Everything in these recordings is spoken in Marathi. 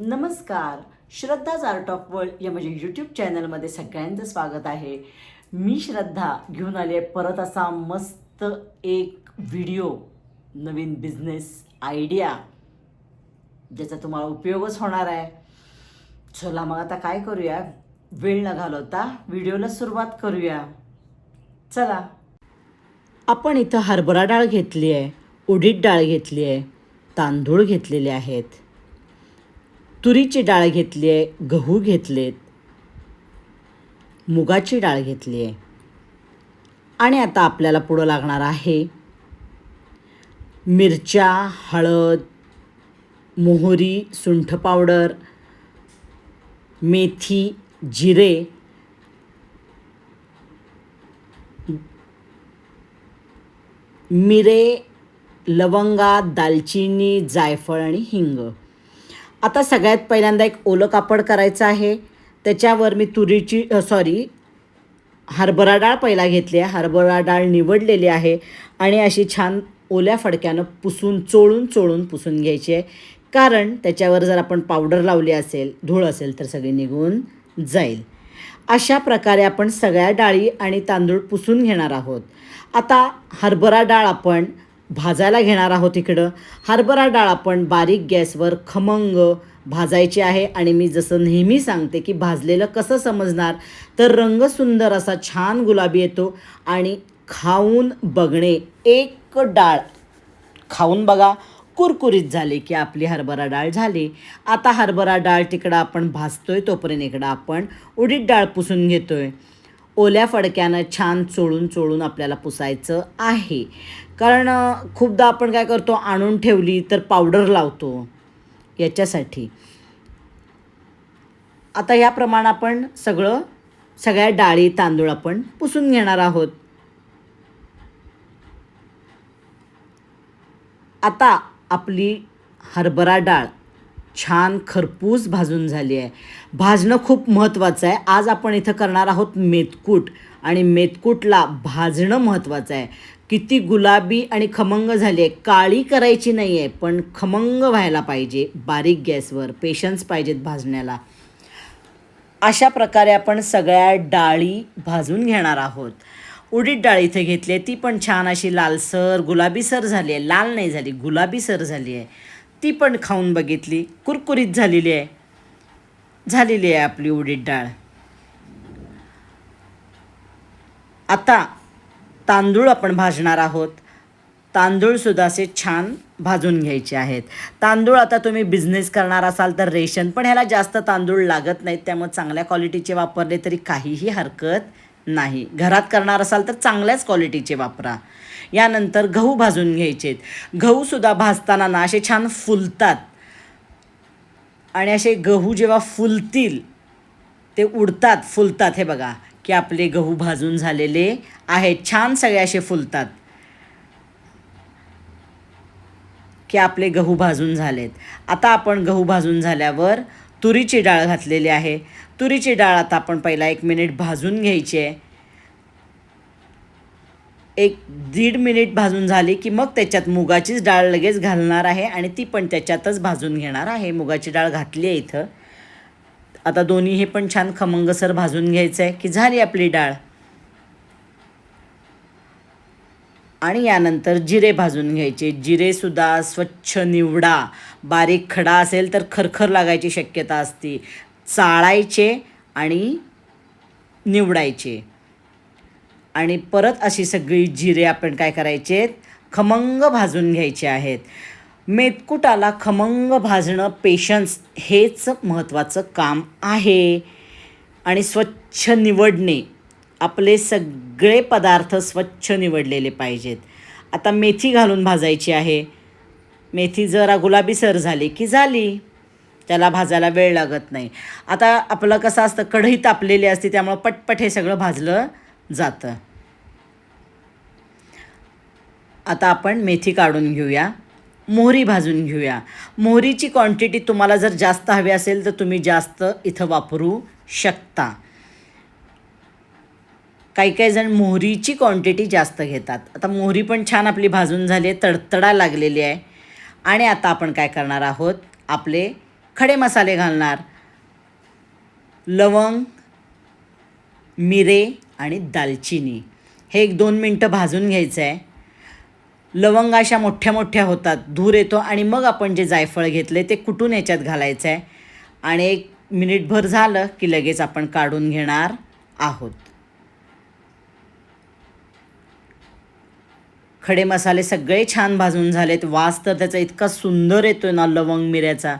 नमस्कार. श्रद्धाज आर्ट ऑफ वर्ल्ड या माझ्या यूट्यूब चॅनलमध्ये सगळ्यांचं स्वागत आहे. मी श्रद्धा घेऊन आली आहे परत असा मस्त एक व्हिडिओ नवीन बिझनेस आयडिया ज्याचा तुम्हाला उपयोगच होणार आहे. चला मग आता काय करूया? वेळ न घालवता व्हिडिओला सुरुवात करूया. चला. आपण इथं हरभरा डाळ घेतली आहे उडीद डाळ घेतली आहे तांदूळ घेतलेले आहेत. तुरीची डाळ घेतली आहे गहू घेतलेत मुगाची डाळ घेतली आहे आणि आता आपल्याला पुढं लागणार आहे मिरच्या हळद मोहरी सुंठ पावडर मेथी जिरे मिरे लवंगा दालचिनी जायफळ आणि हिंग. आता सगळ्यात पहिल्यांदा एक ओलं कापड करायचं आहे. त्याच्यावर मी तुरीची सॉरी हरभरा डाळ पहिला घेतली आहे. हरभरा डाळ निवडलेली आहे आणि अशी छान ओल्या फडक्यानं पुसून चोळून चोळून पुसून घ्यायची आहे. कारण त्याच्यावर जर आपण पावडर लावली असेल धूळ असेल तर सगळी निघून जाईल. अशा प्रकारे आपण सगळ्या डाळी आणि तांदूळ पुसून घेणार आहोत. आता हरभरा डाळ आपण भाजायला घेणार आहोत इकडं. हरभरा डाळ आपण बारीक गॅसवर खमंग भाजायची आहे आणि मी जसं नेहमी सांगते की भाजलेलं कसं समजणार तर रंग सुंदर असा छान गुलाबी येतो आणि खाऊन बघणे एक डाळ. खाऊन बघा कुरकुरीत झाली की आपली हरभरा डाळ झाली. आता हरभरा डाळ तिकडं आपण भाजतोय तोपर्यंत इकडं आपण उडीद डाळ पुसून घेतोय. ओल्या फडक्यानं छान चोळून चोळून आपल्याला पुसायचं आहे. कारण खूपदा आपण काय करतो आणून ठेवली तर पावडर लावतो याच्यासाठी. आता याप्रमाणे आपण सगळं सगळ्या डाळी तांदूळ आपण पुसून घेणार आहोत. आता आपली हरभरा डाळ. छान खरपूस भाजून झाली आहे. भाजणं खूप महत्त्वाचं आहे. आज आपण इथं करणार आहोत मेतकूट आणि मेतकूटला भाजणं महत्त्वाचं आहे. किती गुलाबी आणि खमंग झाली आहे. काळी करायची नाही आहे पण खमंग व्हायला पाहिजे. बारीक गॅसवर पेशन्स पाहिजेत भाजण्याला. अशा प्रकारे आपण सगळ्या डाळी भाजून घेणार आहोत. उडीद डाळ इथे घेतली आहे. ती पण छान अशी लालसर गुलाबीसर झाली आहे. लाल नाही झाली गुलाबीसर झाली आहे. ती पण खाऊन बघितली. कुरकुरीत झालेली आहे. झालेली आहे आपली उडीद डाळ. आता तांदूळ आपण भाजणार आहोत. तांदूळसुद्धा असे छान भाजून घ्यायचे आहेत. तांदूळ आता तुम्ही बिझनेस करणार असाल तर रेशन पण ह्याला जास्त तांदूळ लागत नाहीत. त्यामुळे चांगल्या क्वालिटीचे वापरले तरी काहीही हरकत नाही. घरात करणार असाल तर चांगल्याच क्वालिटीचे वापरा. यानंतर गहू भाजून घ्यायचेत. गहूसुद्धा भाजताना ना असे छान फुलतात. आणि असे गहू जेव्हा फुलतील ते उडतात फुलतात. हे बघा की आपले गहू भाजून झालेले आहेत. छान सगळे असे फुलतात. की आपले गहू भाजून झालेत. आता आपण गहू भाजून झाल्यावर तुरीची डाळ घातलेली आहे. तुरीची डाळ आता आपण पहिला एक मिनिट भाजून घ्यायची आहे. एक दीड मिनिट भाजून झाली की मग त्याच्यात मुगाचीच डाळ लगेच घालणार आहे आणि ती पण त्याच्यातच भाजून घेणार आहे. मुगाची डाळ घातली आहे इथं. आता दोन्ही हे पण छान खमंगसर भाजून घ्यायचं आहे की झाली आपली डाळ? आणि यानंतर जिरे भाजून घ्यायचे. जिरेसुद्धा स्वच्छ निवडा. बारीक खडा असेल तर खरखर लागायची शक्यता असते. चाळायचे आणि निवडायचे. आणि परत अशी सगळी जिरे आपण काय करायचे खमंग भाजून घ्यायचे आहेत. मेतकुटाला खमंग भाजणं पेशन्स हेच महत्त्वाचं काम आहे. आणि स्वच्छ निवडणे आपले सगळे पदार्थ स्वच्छ निवडलेले पाहिजेत. आता मेथी घालून भाजायची आहे. मेथी जरा गुलाबीसर झाली की झाली. त्याला भाजायला वेळ लागत नाही. आता आपलं कसं असतं कढई तापलेली असते त्यामुळं पटपट हे सगळं भाजलं जातं. आता आपण मेथी काढून घेऊया. मोहरी भाजून घेऊया. मोहरीची क्वांटिटी तुम्हाला जर जास्त हवी असेल तर तुम्ही जास्त इथं वापरू शकता. काही काही जण मोहरीची क्वांटिटी जास्त घेतात. आता मोहरी पण छान आपली भाजून झाली आहे तडतडा लागलेली आहे. आणि आता आपण काय करणार आहोत? आपले खडे मसाले घालणार. लवंग मिरे आणि दालचिनी. हे एक दोन मिनटं भाजून घ्यायचं आहे. लवंग अशा मोठ्या मोठ्या होतात धूर येतो आणि मग आपण जे जायफळ घेतले ते कुटून याच्यात घालायचं आहे? आणि एक मिनिटभर झालं की लगेच आपण काढून घेणार आहोत. खडे मसाले सगळे छान भाजून झालेत. वास तर त्याचा इतका सुंदर येतोय ना लवंग मिऱ्याचा.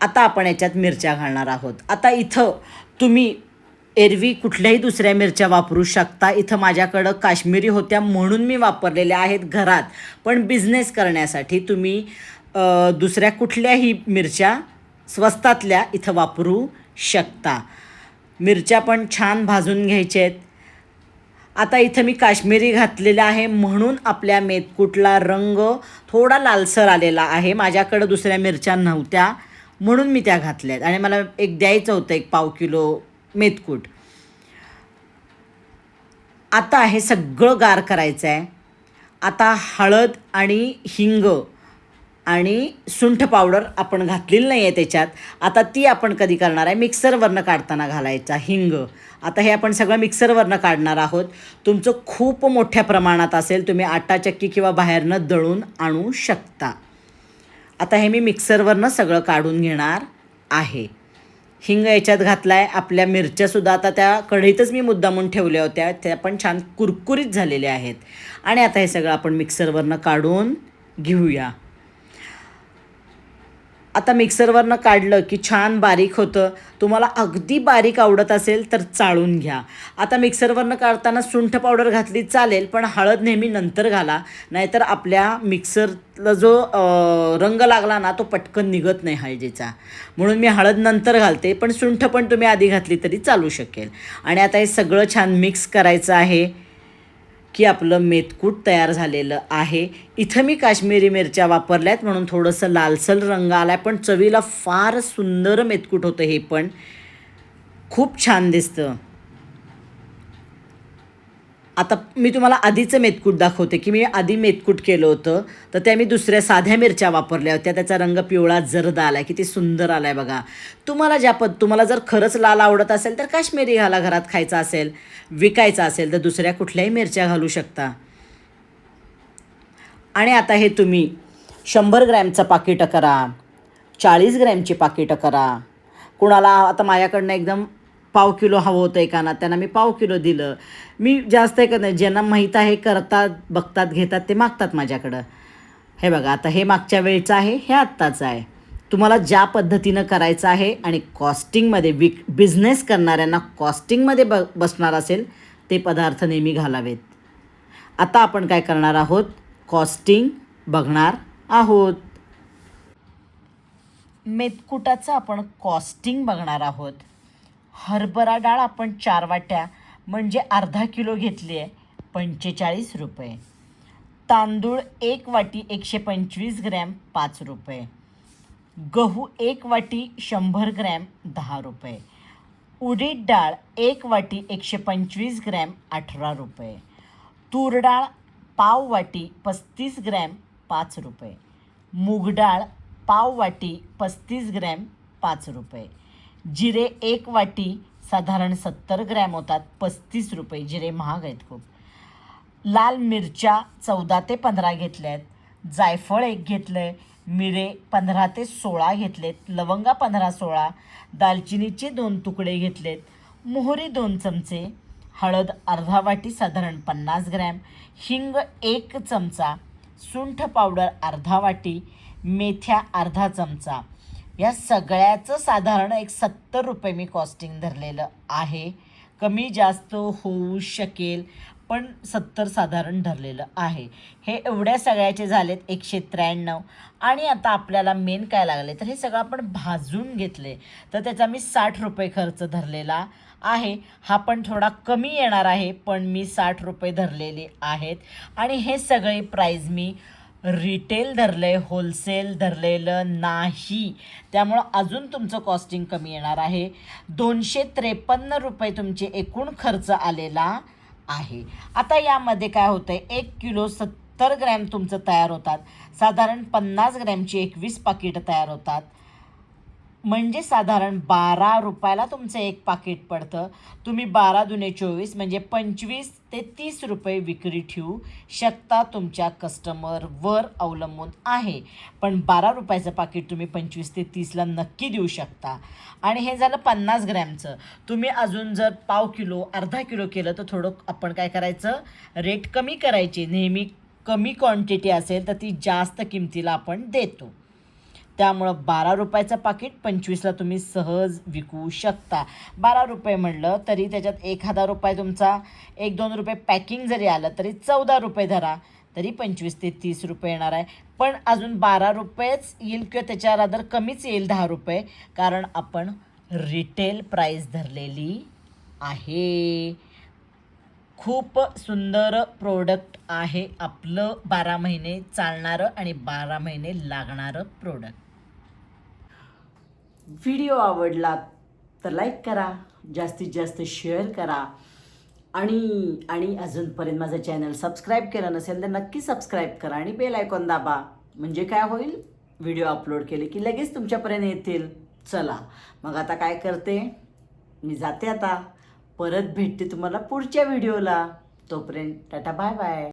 आता आपण याच्यात मिरच्या घालणार आहोत. आता इथं तुम्ही एरवी कुठल्याही दुसऱ्या मिरच्या वापरू शकता. इथं माझ्याकडं काश्मीरी होत्या म्हणून मी वापरलेल्या आहेत घरात. पण बिझनेस करण्यासाठी तुम्ही दुसऱ्या कुठल्याही मिरच्या स्वस्तातल्या इथं वापरू शकता. मिरच्या पण छान भाजून घ्यायच्या आहेत. आता इथं मी काश्मीरी घातलेलं आहे म्हणून आपल्या मेतकूटला रंग थोडा लालसर आलेला आहे. माझ्याकडं दुसऱ्या मिरच्या नव्हत्या म्हणून मी त्या घातल्यात. आणि मला एक द्यायचं होतं एक पाव किलो मेतकूट आता हे सगळं गार करायचं आहे आता हळद आणि हिंग आणि सुंठ पावडर आपण घातलेली नाही आहे त्याच्यात. आता ती आपण कधी करणार आहे? मिक्सरवरनं काढताना घालायचा हिंग. आता हे आपण सगळं मिक्सरवरनं काढणार आहोत. तुमचं खूप मोठ्या प्रमाणात असेल तुम्ही आटा चक्की किंवा बाहेरनं दळून आणू शकता. आता हे मी मिक्सरवरनं सगळं काढून घेणार आहे. हिंग याच्यात घातला आहे आपल्या मिरच्यासुद्धा आता त्या कढईतच मी मुद्दामून ठेवल्या होत्या. त्या पण छान कुरकुरीत झालेल्या आहेत. आणि आता हे सगळं आपण मिक्सरवरनं काढून घेऊया. आता मिक्सरवरनं काढलं की छान बारीक होतं. तुम्हाला अगदी बारीक आवडत असेल तर चाळून घ्या. आता मिक्सरवरनं काढताना सुंठ पावडर घातली चालेल पण हळद नेहमी नंतर घाला. नाहीतर आपल्या मिक्सरला जो रंग लागला ना तो पटकन निघत नाही हळदीचा. म्हणून मी हळद नंतर घालते पण सुंठ पण तुम्ही आधी घातली तरी चालू शकेल. आणि आता हे सगळं छान मिक्स करायचं आहे. की आपलं मेतकूट तयार झालेलं आहे. इथं मी काश्मीरी मिरच्या वापरल्यात म्हणून थोडंसं लालसर रंग आला आहे पण चवीला फार सुंदर मेतकूट होतं हे पण. खूप छान दिसतं. आता मी तुम्हाला आधीचं मेतकूट दाखवते की मी आधी मेतकूट केलं होतं. तर त्या मी दुसऱ्या साध्या मिरच्या वापरल्या होत्या. त्याचा रंग पिवळा जर्द आला आहे किती सुंदर आला आहे बघा. तुम्हाला ज्या पद तुम्हाला जर खरंच लाल आवडत असेल तर काश्मीरी घाला घरात खायचा असेल विकायचा असेल तर दुसऱ्या कुठल्याही मिरच्या घालू शकता. आणि आता हे तुम्ही शंभर ग्रॅमचं पाकिटं करा. चाळीस ग्रॅमची पाकिटं करा. कुणाला आता माझ्याकडनं एकदम पाव किलो हवं होतं एकाना. त्यांना मी पाव किलो दिलं. मी जास्त एक नाही. ज्यांना माहीत आहे करतात बघतात घेतात ते मागतात माझ्याकडं. हे बघा आता हे मागच्या वेळचं आहे हे आत्ताचं आहे. तुम्हाला ज्या पद्धतीनं करायचं आहे आणि कॉस्टिंगमध्ये विक बिझनेस करणाऱ्यांना कॉस्टिंगमध्ये ब बसणार असेल ते पदार्थ नेहमी घालावेत. आता आपण काय करणार आहोत? कॉस्टिंग बघणार आहोत. मेतकुटाचं आपण कॉस्टिंग बघणार आहोत. हरभरा डाळ आपण चार वाट्या म्हणजे अर्धा किलो घेतली आहे पंचेचाळीस रुपये. तांदूळ एक वाटी एकशे पंचवीस ग्रॅम पाच रुपये. गहू एक वाटी शंभर ग्रॅम दहा रुपये. उडीद डाळ एक वाटी एकशे पंचवीस ग्रॅम अठरा रुपये. तूर डाळ पाव वाटी पस्तीस ग्रॅम पाच रुपये. मूग डाळ पाव वाटी पस्तीस ग्रॅम पाच रुपये. जिरे एक वाटी साधारण सत्तर ग्रॅम होतात पस्तीस रुपये. जिरे महाग आहेत खूप. लाल मिरच्या चौदा ते पंधरा घेतल्या आहेत जायफळ एक घेतलं आहे मिरे पंधरा ते सोळा घेतलेत लवंगा पंधरा सोळा दालचिनीचे दोन तुकडे घेतलेत मोहरी दोन चमचे हळद अर्धा वाटी साधारण पन्नास ग्रॅम हिंग एक चमचा सुंठ पावडर अर्धा वाटी मेथ्या अर्धा चमचा या सगळ्याचं साधारण एक सत्तर रुपये मी कॉस्टिंग धरलेलं आहे. कमी जास्त होऊ शकेल पण सत्तर साधारण धरलेलं आहे. हे एवढ्या सगळ्याचे झालेत एकशे त्र्याण्णव. आणि आता आपल्याला मेन काय लागले? तर हे सगळं आपण भाजून घेतले. तर त्याचा मी साठ रुपये खर्च धरलेला आहे. हा पण थोडा कमी येणार आहे पण मी साठ रुपये धरलेले आहेत. आणि हे सगळे प्राईज मी रिटेल धरलं आहे होलसेल धरलेलं नाही. त्यामुळं अजून तुमचं कॉस्टिंग कमी येणार आहे. दोनशे त्रेपन्न रुपये तुमचे एकूण खर्च आलेला आहे. आता यामध्ये काय होतं आहे एक किलो सत्तर ग्रॅम तुमचं तयार होतात. साधारण पन्नास ग्रॅमची एकवीस पाकिटं तयार होतात. म्हणजे साधारण बारा रुपयाला तुमचं एक पाकिट पडतं. तुम्ही बारा दुने चोवीस म्हणजे पंचवीस ते तीस रुपये विक्री ठेवू शकता तुमच्या कस्टमरवर अवलंबून आहे. पण बारा रुपयाचं पाकिट तुम्ही पंचवीस ते तीसला नक्की देऊ शकता. आणि हे झालं पन्नास ग्रॅमचं. तुम्ही अजून जर पाव किलो अर्धा किलो केलं तर थोडं आपण काय करायचं? रेट कमी करायचे. नेहमी कमी क्वांटिटी असेल तर ती जास्त किमतीला आपण देतो. त्यामुळं बारा रुपयाचं पाकिट पंचवीसला तुम्ही सहज विकू शकता. बारा रुपये म्हणलं तरी त्याच्यात एक हजार रुपये तुमचा एक दोन रुपये पॅकिंग जरी आलं तरी चौदा रुपये धरा तरी पंचवीस ते तीस रुपये येणार आहे. पण अजून बारा रुपयेच येईल किंवा त्याच्या रादर कमीच येईल दहा रुपये कारण आपण रिटेल प्राईस धरलेली आहे. खूप सुंदर प्रोडक्ट आहे आपलं बारा महिने चालणारं आणि बारा महिने लागणारं प्रोडक्ट व्हिडिओ आवडला तर लाईक करा जास्तीत जास्त शेअर करा. आणि आणि अजूनपर्यंत माझं चॅनल सबस्क्राईब केलं नसेल तर नक्की सबस्क्राईब करा आणि बेल आयकॉन दाबा. म्हणजे काय होईल? व्हिडिओ अपलोड केले की लगेच तुमच्यापर्यंत येतील. चला मग आता काय करते? मी जाते आता. परत भेटते तुम्हाला पुढच्या व्हिडिओला. तोपर्यंत टाटा बाय बाय.